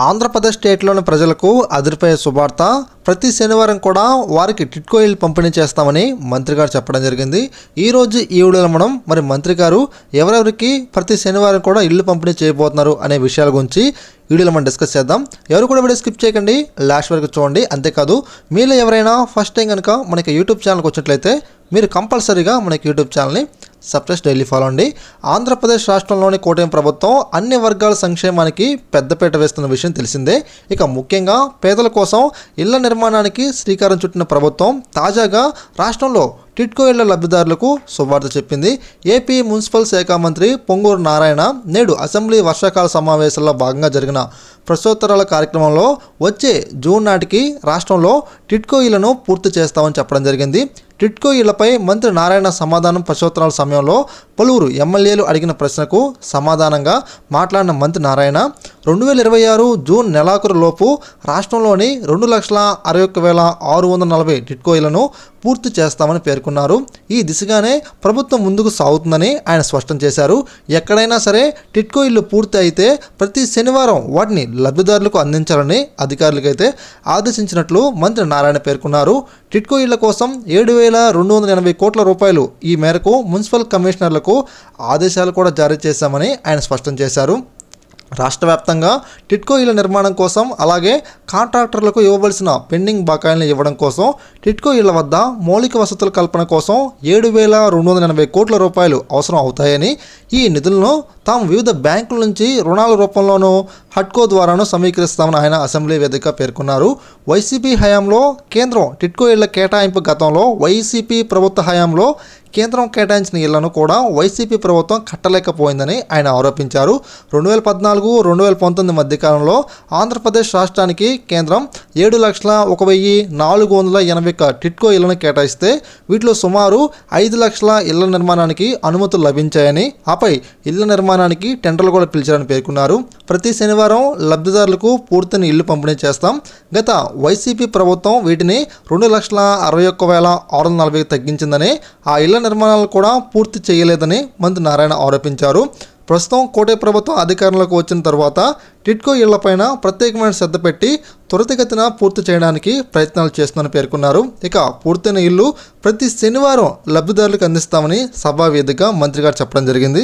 ఆంధ్రప్రదేశ్ స్టేట్లోని ప్రజలకు అదిరిపోయే శుభార్త. ప్రతి శనివారం కూడా వారికి టిట్కో ఇల్లు పంపిణీ చేస్తామని మంత్రి గారు చెప్పడం జరిగింది. ఈరోజు ఈ వీడియోలో మనం మరి మంత్రి గారు ఎవరెవరికి ప్రతి శనివారం కూడా ఇల్లు పంపిణీ చేయబోతున్నారు అనే విషయాల గురించి వీడియోలో మనం డిస్కస్ చేద్దాం. ఎవరు కూడా వీడియో స్కిప్ చేయకండి లాస్ట్ వరకు చూడండి. అంతేకాదు మీలో ఎవరైనా ఫస్ట్ టైం కనుక మనకి యూట్యూబ్ ఛానల్కి వచ్చినట్లయితే మీరు కంపల్సరీగా మనకి యూట్యూబ్ ఛానల్ని సప్రెస్ డైలీ ఫాలో అండి. ఆంధ్రప్రదేశ్ రాష్ట్రంలోని కూటమి ప్రభుత్వం అన్ని వర్గాల సంక్షేమానికి పెద్దపీట వేస్తున్న విషయం తెలిసిందే. ఇక ముఖ్యంగా పేదల కోసం ఇళ్ళ నిర్మాణానికి శ్రీకారం చుట్టిన ప్రభుత్వం తాజాగా రాష్ట్రంలో టిట్కో ఇళ్ళ లబ్ధిదారులకు శుభార్త చెప్పింది. ఏపీ మున్సిపల్ శాఖ మంత్రి పొంగూరు నారాయణ నేడు అసెంబ్లీ వర్షాకాల సమావేశంలో భాగంగా జరిగిన ప్రశ్నోత్తరాల కార్యక్రమంలో వచ్చే జూన్ నాటికి రాష్ట్రంలో టిట్కో ఇళ్ళను పూర్తి చేస్తామని చెప్పడం జరిగింది. టిట్కో ఇళ్ళపై మంత్రి నారాయణ సమాధానం ప్రశ్నోత్తరాల సమయంలో పలువురు ఎమ్మెల్యేలు అడిగిన ప్రశ్నకు సమాధానంగా మాట్లాడిన మంత్రి నారాయణ రెండు వేల ఇరవై ఆరు జూన్ నెలాఖరు లోపు రాష్ట్రంలోని రెండు లక్షల అరవై ఒక్క వేల ఆరు వందల నలభై టిట్కోయిలను పూర్తి చేస్తామని పేర్కొన్నారు. ఈ దిశగానే ప్రభుత్వం ముందుకు సాగుతుందని ఆయన స్పష్టం చేశారు. ఎక్కడైనా సరే టిట్కో ఇల్లు పూర్తి అయితే ప్రతి శనివారం వాటిని లబ్ధిదారులకు అందించాలని అధికారులకైతే ఆదేశించినట్లు మంత్రి నారాయణ పేర్కొన్నారు. టిట్కో ఇళ్ళ కోసం ఏడు వేల రెండు వందల ఎనభై కోట్ల రూపాయలు ఈ మేరకు మున్సిపల్ కమిషనర్లకు ఆదేశాలు కూడా జారీ చేశామని ఆయన స్పష్టం చేశారు. రాష్ట్ర వ్యాప్తంగా టిట్కో ఇళ్ళ నిర్మాణం కోసం అలాగే కాంట్రాక్టర్లకు ఇవ్వవలసిన పెండింగ్ బకాయిలను ఇవ్వడం కోసం టిట్కో ఇళ్ళ వద్ద మౌలిక వసతుల కల్పన కోసం ఏడు వేల రెండు వందల ఎనభై కోట్ల రూపాయలు అవసరం అవుతాయని ఈ నిధులను తాము వివిధ బ్యాంకుల నుంచి రుణాల రూపంలోనూ హట్కో ద్వారాను సమీకరిస్తామని ఆయన అసెంబ్లీ వేదిక పేర్కొన్నారు. వైసీపీ హయాంలో కేంద్రం టిట్కో ఇళ్ళ కేటాయింపు గతంలో వైసీపీ ప్రభుత్వ హయాంలో కేంద్రం కేటాయించిన ఇళ్ళను కూడా వైసీపీ ప్రభుత్వం కట్టలేకపోయిందని ఆయన ఆరోపించారు. రెండు వేల పద్నాలుగు రెండు వేల పంతొమ్మిది మధ్యకాలంలో ఆంధ్రప్రదేశ్ రాష్ట్రానికి కేంద్రం ఏడు లక్షల ఒక వెయ్యి నాలుగు వందల ఎనభై ఒక్క టిట్కో ఇళ్ళను కేటాయిస్తే వీటిలో సుమారు ఐదు లక్షల ఇళ్ళ నిర్మాణానికి అనుమతులు లభించాయని ఆపై ఇళ్ళ నిర్మాణానికి టెండర్లు కూడా పిలిచారని పేర్కొన్నారు. ప్రతి శనివారం లబ్ధిదారులకు పూర్తిని ఇల్లు పంపిణీ చేస్తాం. గత వైసీపీ ప్రభుత్వం వీటిని రెండు లక్షల అరవై ఒక్క వేల ఆరు వందల నలభై తగ్గించిందని ఆ ఇళ్ళ నిర్మాణాలు కూడా పూర్తి చేయలేదని మంత్రి నారాయణ ఆరోపించారు. ప్రస్తుతం కోటే ప్రభుత్వం అధికారంలోకి వచ్చిన తర్వాత టిట్కో ఇళ్ళపైన ప్రత్యేకమైన శ్రద్ధ పెట్టి త్వరితగతిన పూర్తి చేయడానికి ప్రయత్నాలు చేస్తుందని పేర్కొన్నారు. ఇక పూర్తయిన ఇల్లు ప్రతి శనివారం లబ్ధిదారులకు అందిస్తామని సభా వేదిక మంత్రి గారు చెప్పడం జరిగింది.